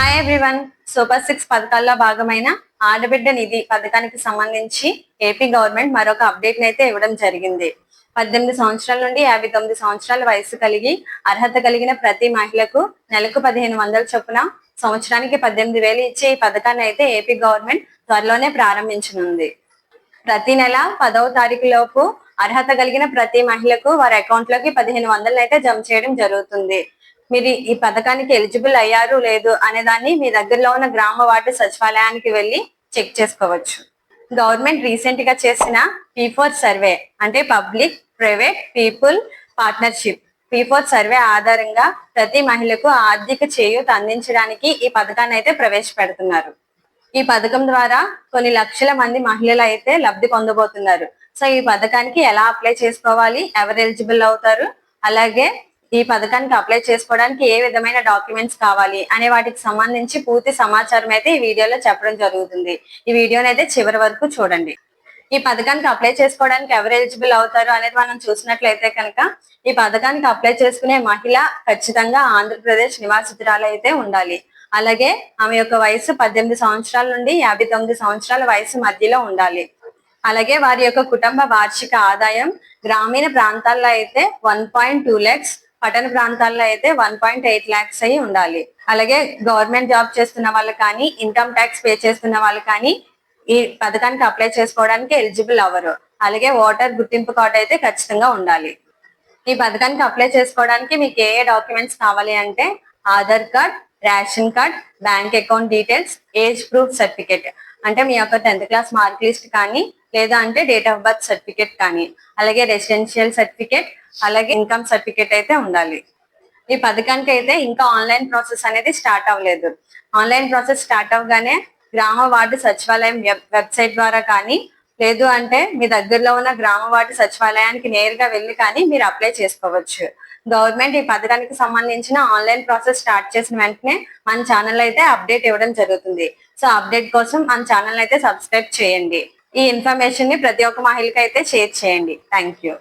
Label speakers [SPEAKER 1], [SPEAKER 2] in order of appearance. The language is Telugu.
[SPEAKER 1] హాయ్ ఎవ్రీవన్ సూపర్ సిక్స్ పథకాల్లో భాగమైన ఆడబిడ్డ నిధి పథకానికి సంబంధించి ఏపీ గవర్నమెంట్ మరొక అప్డేట్ అయితే ఇవ్వడం జరిగింది. పద్దెనిమిది సంవత్సరాల నుండి యాభై తొమ్మిది సంవత్సరాల వయసు కలిగి అర్హత కలిగిన ప్రతి మహిళకు నెలకు పదిహేను వందల చొప్పున సంవత్సరానికి పద్దెనిమిది వేలు ఇచ్చే ఈ పథకాన్ని అయితే ఏపీ గవర్నమెంట్ త్వరలోనే ప్రారంభించనుంది. ప్రతి నెల పదవ తారీఖు లోపు అర్హత కలిగిన ప్రతి మహిళకు వారి అకౌంట్లోకి పదిహేను వందలు అయితే జమ చేయడం జరుగుతుంది. మీరు ఈ పథకానికి ఎలిజిబుల్ అయ్యారు లేదు అనే దాన్ని మీ దగ్గరలో ఉన్న గ్రామ వార్డు సచివాలయానికి వెళ్ళి చెక్ చేసుకోవచ్చు. గవర్నమెంట్ రీసెంట్గా చేసిన పీఫోర్ సర్వే అంటే public private people partnership P four survey ఆధారంగా ప్రతి మహిళకు ఆర్థిక చేయూత అందించడానికి ఈ పథకాన్ని అయితే ప్రవేశపెడుతున్నారు. ఈ పథకం ద్వారా కొన్ని లక్షల మంది మహిళలు అయితే లబ్ధి పొందబోతున్నారు. సో ఈ పథకానికి ఎలా అప్లై చేసుకోవాలి? ఎవరు ఎలిజిబుల్ అవుతారు? అలాగే ఈ పథకానికి అప్లై చేసుకోవడానికి ఏ విధమైన డాక్యుమెంట్స్ కావాలి అనే వాటికి సంబంధించి పూర్తి సమాచారం అయితే ఈ వీడియోలో చెప్పడం జరుగుతుంది. ఈ వీడియోని అయితే చివరి వరకు చూడండి. ఈ పథకానికి అప్లై చేసుకోవడానికి ఎవరు ఎలిజిబుల్ అవుతారు అనేది మనం చూసినట్లయితే కనుక ఈ పథకానికి అప్లై చేసుకునే మహిళ ఖచ్చితంగా ఆంధ్రప్రదేశ్ నివాసితురాలు అయితే ఉండాలి. అలాగే ఆమె యొక్క వయసు పద్దెనిమిది సంవత్సరాల నుండి యాభై తొమ్మిది సంవత్సరాల వయసు మధ్యలో ఉండాలి. అలాగే వారి యొక్క కుటుంబ వార్షిక ఆదాయం గ్రామీణ ప్రాంతాల్లో అయితే వన్ పాయింట్ టూ ల్యాక్స్ పట్టణ ప్రాంతాల్లో అయితే వన్ పాయింట్ ఎయిట్ ల్యాక్స్ అయి ఉండాలి. అలాగే గవర్నమెంట్ జాబ్ చేస్తున్న వాళ్ళు కానీ ఇన్కమ్ ట్యాక్స్ పే చేస్తున్న వాళ్ళు కానీ ఈ పథకానికి అప్లై చేసుకోవడానికి ఎలిజిబుల్ అవ్వరు. అలాగే ఓటర్ గుర్తింపు కార్డు అయితే ఖచ్చితంగా ఉండాలి. ఈ పథకానికి అప్లై చేసుకోవడానికి మీకు ఏ ఏ డాక్యుమెంట్స్ కావాలి అంటే Aadhaar card ration card bank account details age proof certificate అంటే మీ యొక్క టెన్త్ క్లాస్ మార్క్ లిస్ట్ కానీ లేదా అంటే డేట్ ఆఫ్ బర్త్ సర్టిఫికేట్ కానీ అలాగే రెసిడెన్షియల్ సర్టిఫికేట్ అలాగే ఇన్కమ్ సర్టిఫికేట్ అయితే ఉండాలి. ఈ పథకానికి అయితే ఇంకా ఆన్లైన్ ప్రాసెస్ అనేది స్టార్ట్ అవ్వలేదు. ఆన్లైన్ ప్రాసెస్ స్టార్ట్ అవ్వగానే గ్రామ వార్డు సచివాలయం వెబ్- వెబ్సైట్ ద్వారా కానీ లేదు అంటే మీ దగ్గరలో ఉన్న గ్రామ వార్డు సచివాలయానికి నేరుగా వెళ్ళి కానీ మీరు అప్లై చేసుకోవచ్చు. గవర్నమెంట్ ఈ పథకానికి సంబంధించిన ఆన్లైన్ ప్రాసెస్ స్టార్ట్ చేసిన వెంటనే మన ఛానల్ అయితే అప్డేట్ ఇవ్వడం జరుగుతుంది. సో అప్డేట్ కోసం మన ఛానల్ అయితే సబ్స్క్రైబ్ చేయండి. ఈ ఇన్ఫర్మేషన్ని ప్రతి ఒక్క మహిళకి అయితే షేర్ చేయండి. Thank you.